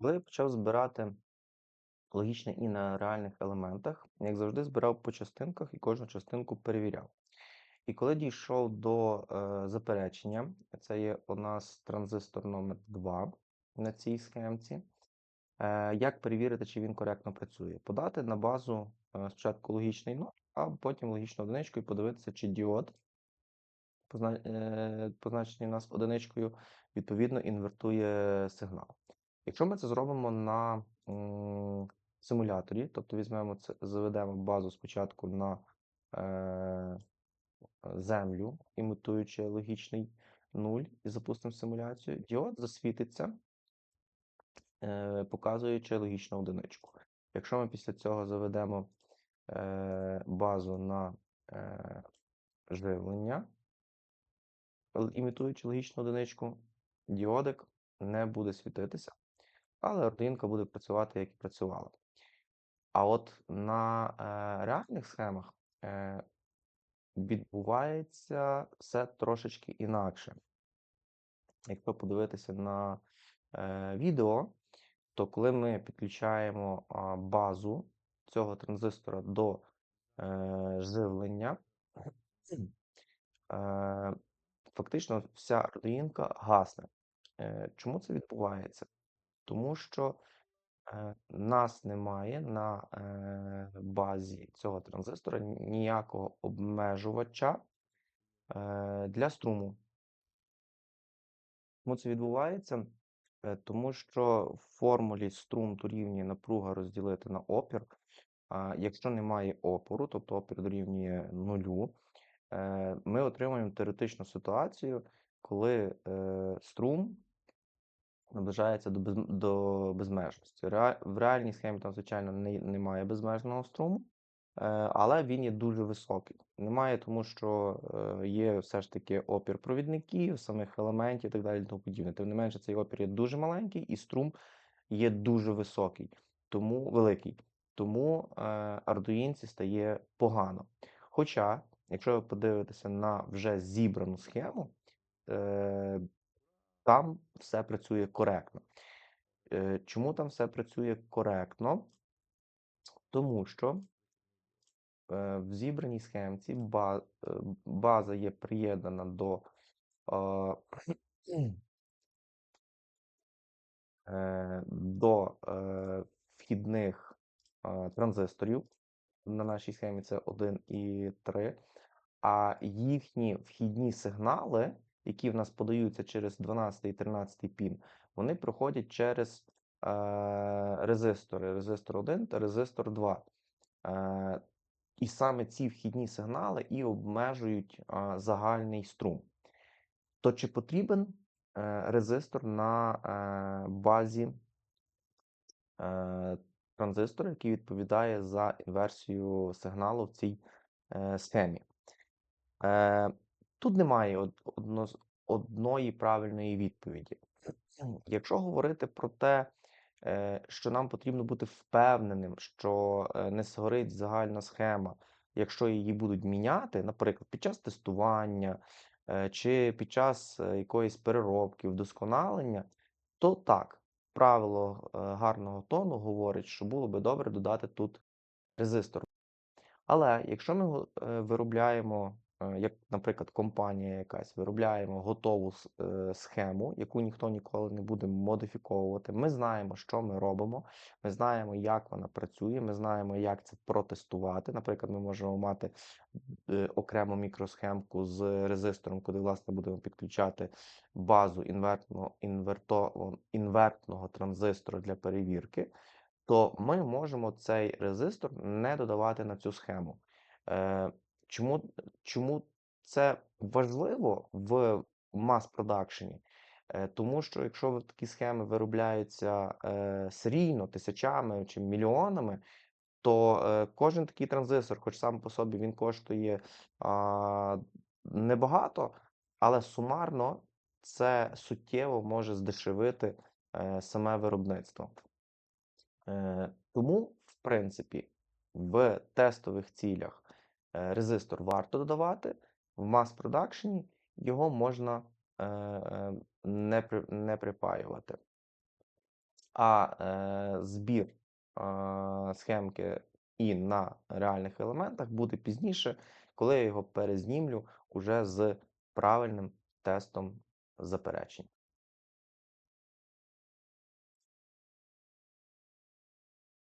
Коли я почав збирати логічне і на реальних елементах, як завжди, збирав по частинках і кожну частинку перевіряв. І коли дійшов до е, заперечення, це є у нас транзистор номер 2 на цій схемці. Е, як перевірити, чи він коректно працює? Подати на базу е, спочатку логічний 0, а потім логічну одиничку і подивитися, чи діод, позна- е, позначений у нас одиничкою, відповідно інвертує сигнал. Якщо ми це зробимо на симуляторі, тобто візьмемо це, заведемо базу спочатку на е, землю, імітуючи логічний 0, і запустимо симуляцію, діод засвітиться, е, показуючи логічну одиничку. Якщо ми після цього заведемо е, базу на е, живлення, імітуючи логічну одиничку, діодик не буде світитися, але родинка буде працювати, як і працювала. А от на е, реальних схемах е, відбувається все трошечки інакше. Якщо подивитися на е, відео, то коли ми підключаємо а, базу цього транзистора до е, живлення, е, фактично вся родинка гасне. Е, чому це відбувається? Тому що е, нас немає на е, базі цього транзистора ніякого обмежувача е, для струму. Чому це відбувається? Е, Тому що в формулі струм дорівнює напруга розділити на опір. А якщо немає опору, тобто опір дорівнює нулю, е, ми отримуємо теоретичну ситуацію, коли е, струм наближається до, без, до безмежності. Ре, в реальній схемі там, звичайно, не, немає безмежного струму, е, але він є дуже високий. Немає, тому що е, є все ж таки опір провідників, самих елементів і так далі. Тому подібне. Тим не менше, цей опір є дуже маленький, і струм є дуже високий, тому великий. Тому е, ардуїнці стає погано. Хоча, якщо ви подивитеся на вже зібрану схему, е, там все працює коректно. Е, Чому там все працює коректно? Тому що е, в зібраній схемці е, база є приєднана до до вхідних транзисторів. На нашій схемі це 1 і 3. А їхні вхідні сигнали, які в нас подаються через 12 і 13 пін, вони проходять через е, резистори: резистор 1 та резистор 2. Е, і саме ці вхідні сигнали і обмежують е, загальний струм. То чи потрібен е, резистор на е, базі е, транзистора, який відповідає за інверсію сигналу в цій е, схемі? Е, тут немає одно, одної правильної відповіді. Якщо говорити про те, е, що нам потрібно бути впевненим, що е, не згорить загальна схема, якщо її будуть міняти, наприклад, під час тестування е, чи під час якоїсь переробки, вдосконалення, то так, правило гарного тону говорить, що було би добре додати тут резистор. Але якщо ми виробляємо, як, наприклад, компанія якась, виробляємо готову е, схему, яку ніхто ніколи не буде модифіковувати, ми знаємо, що ми робимо, ми знаємо, як вона працює, ми знаємо, як це протестувати. Наприклад, ми можемо мати е, окрему мікросхемку з резистором, куди, власне, будемо підключати базу інвертного, інверто, інвертного транзистора для перевірки то ми можемо цей резистор не додавати на цю схему. Чому, чому це важливо в мас-продакшені? Е, тому що якщо такі схеми виробляються е, серійно, тисячами чи мільйонами, то е, кожен такий транзистор, хоч сам по собі він коштує небагато, але сумарно це суттєво може здешевити саме виробництво. Тому, в принципі, в тестових цілях резистор варто додавати, в мас-продакшені його можна е, е, не, не припаювати. а, е, збір, схемки і на реальних елементах буде пізніше, коли я його перезнімлю уже з правильним тестом заперечень.